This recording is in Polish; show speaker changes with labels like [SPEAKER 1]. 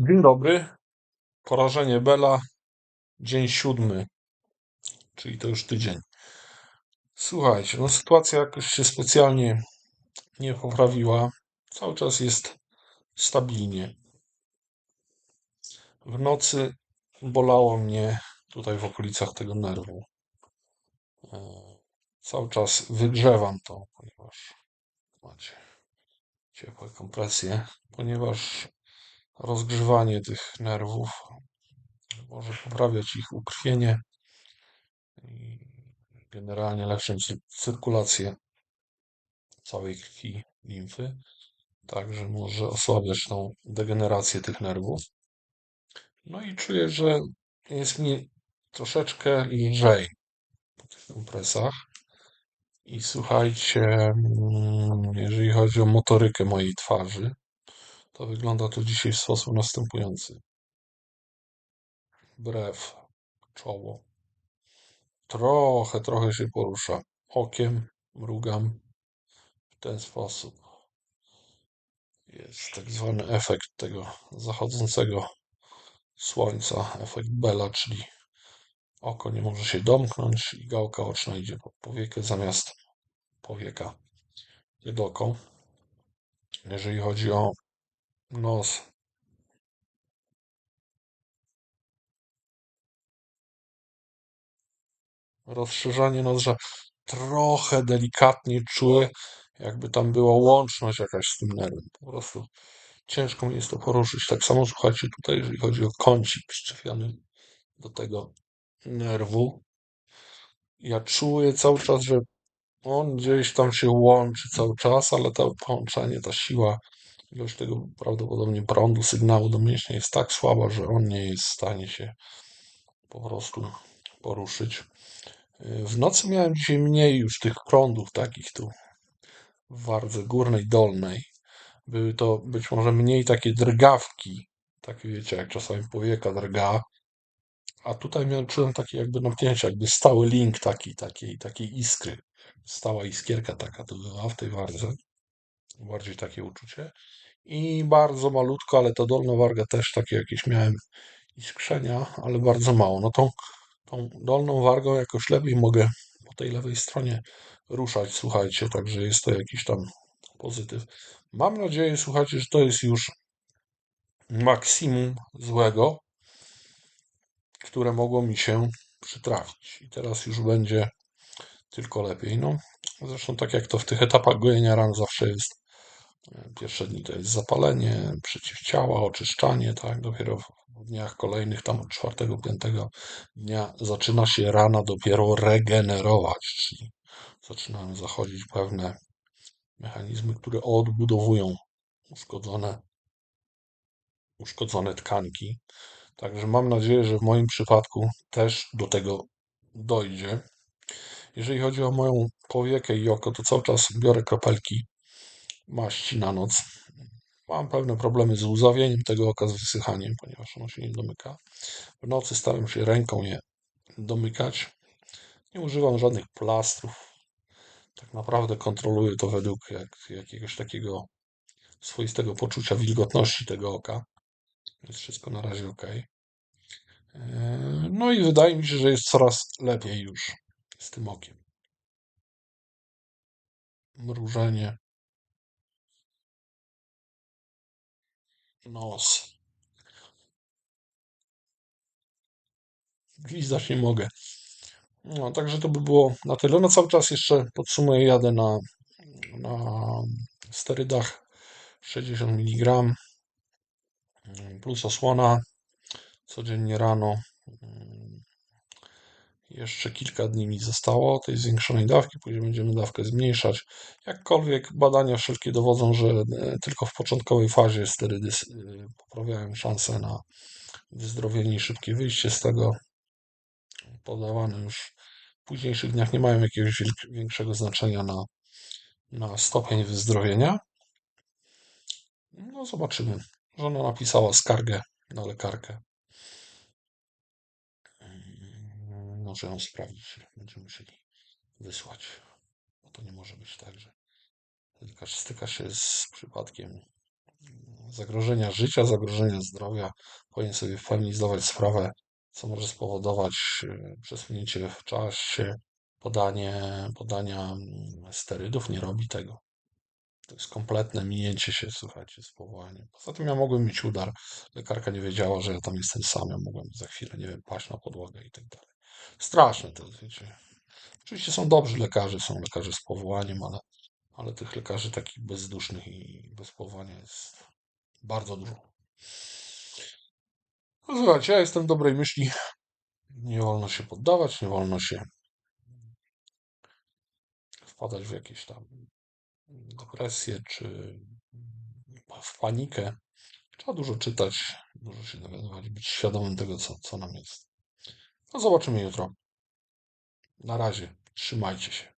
[SPEAKER 1] Dzień dobry. Porażenie Bela, dzień siódmy, czyli to już tydzień. Słuchajcie, no sytuacja jakoś się specjalnie nie poprawiła. Cały czas jest stabilnie. W nocy bolało mnie tutaj w okolicach tego nerwu. E, Cały czas wygrzewam to, ponieważ macie ciepłe kompresje, ponieważ rozgrzewanie tych nerwów może poprawiać ich ukrwienie i generalnie lepszą cy- cyrkulację całej krwi, limfy. Także może osłabiać tą degenerację tych nerwów. No i czuję, że jest mi troszeczkę lżej po tych kompresach. I słuchajcie, mm, jeżeli chodzi o motorykę mojej twarzy, to wygląda to dzisiaj w sposób następujący. Brew, czoło. Trochę, trochę się porusza. Okiem mrugam w ten sposób. Jest tak zwany efekt tego zachodzącego słońca, efekt Bella, czyli oko nie może się domknąć i gałka oczna idzie pod powiekę zamiast powieka pod. Jeżeli chodzi o nos, rozszerzanie nozdrza trochę delikatnie czuję, jakby tam była łączność jakaś z tym nerwem. Po prostu ciężko mi jest to poruszyć. Tak samo słuchajcie tutaj, jeżeli chodzi o kącik przyczepiony do tego nerwu. Ja czuję cały czas, że on gdzieś tam się łączy cały czas, ale to połączenie, ta siła, ilość tego prawdopodobnie prądu, sygnału do mięśnia jest tak słaba, że on nie jest w stanie się po prostu poruszyć. W nocy miałem dzisiaj mniej już tych prądów takich tu w wardze górnej, dolnej. Były to być może mniej takie drgawki, takie wiecie, jak czasami powieka drga, a tutaj miałem, czułem takie jakby napięcie, jakby stały link taki, takiej, takiej iskry. Stała iskierka taka to była w tej wardze. Bardziej takie uczucie. I bardzo malutko, ale ta dolna warga też takie jakieś miałem iskrzenia, ale bardzo mało. No tą, tą dolną wargą jakoś lepiej mogę po tej lewej stronie ruszać, słuchajcie, także jest to jakiś tam pozytyw. Mam nadzieję, słuchajcie, że to jest już maksimum złego, które mogło mi się przytrafić. I teraz już będzie tylko lepiej. No, zresztą tak jak to w tych etapach gojenia ran zawsze jest. Pierwsze dni to jest zapalenie, przeciwciała, oczyszczanie, tak? Dopiero w dniach kolejnych, tam od czwartego, piątego dnia zaczyna się rana dopiero regenerować, czyli zaczynają zachodzić pewne mechanizmy, które odbudowują uszkodzone, uszkodzone tkanki. Także mam nadzieję, że w moim przypadku też do tego dojdzie. Jeżeli chodzi o moją powiekę i oko, to cały czas biorę kropelki maści na noc. Mam pewne problemy z łzawieniem tego oka, z wysychaniem, ponieważ ono się nie domyka. W nocy staram się ręką je domykać. Nie używam żadnych plastrów. Tak naprawdę kontroluję to według jak, jakiegoś takiego swoistego poczucia wilgotności tego oka. Jest wszystko na razie ok. No i wydaje mi się, że jest coraz lepiej już z tym okiem. Mrużenie. Nos. Gwizdać nie mogę. No, także to by było na tyle. No cały czas jeszcze podsumuję, jadę na, na sterydach 60 mg plus osłona codziennie rano. Jeszcze kilka dni mi zostało tej zwiększonej dawki, później będziemy dawkę zmniejszać. Jakkolwiek badania wszelkie dowodzą, że e, tylko w początkowej fazie sterydy e, poprawiają szanse na wyzdrowienie i szybkie wyjście z tego. Podawane już w późniejszych dniach nie mają jakiegoś większego znaczenia na, na stopień wyzdrowienia. No zobaczymy. Żona napisała skargę na lekarkę. Może ją sprawdzić. Będziemy musieli wysłać. Bo to nie może być tak, że lekarz styka się z przypadkiem zagrożenia życia, zagrożenia zdrowia, powinien sobie w pełni zdawać sprawę, co może spowodować e, przesunięcie w czasie, podanie, podania mm, sterydów, nie robi tego. To jest kompletne minięcie się, słuchajcie, z powołaniem. Poza tym ja mogłem mieć udar. Lekarka nie wiedziała, że ja tam jestem sam. Ja mogłem za chwilę, nie wiem, paść na podłogę i tak dalej. Straszne to wiecie. Oczywiście są dobrzy lekarze, są lekarze z powołaniem, ale, ale tych lekarzy takich bezdusznych i bez powołania jest bardzo dużo. No słuchajcie, ja jestem dobrej myśli. Nie wolno się poddawać, nie wolno się wpadać w jakieś tam depresję czy w panikę. Trzeba dużo czytać, dużo się dowiadywać, być świadomym tego, co, co nam jest. No zobaczymy jutro. Na razie. Trzymajcie się.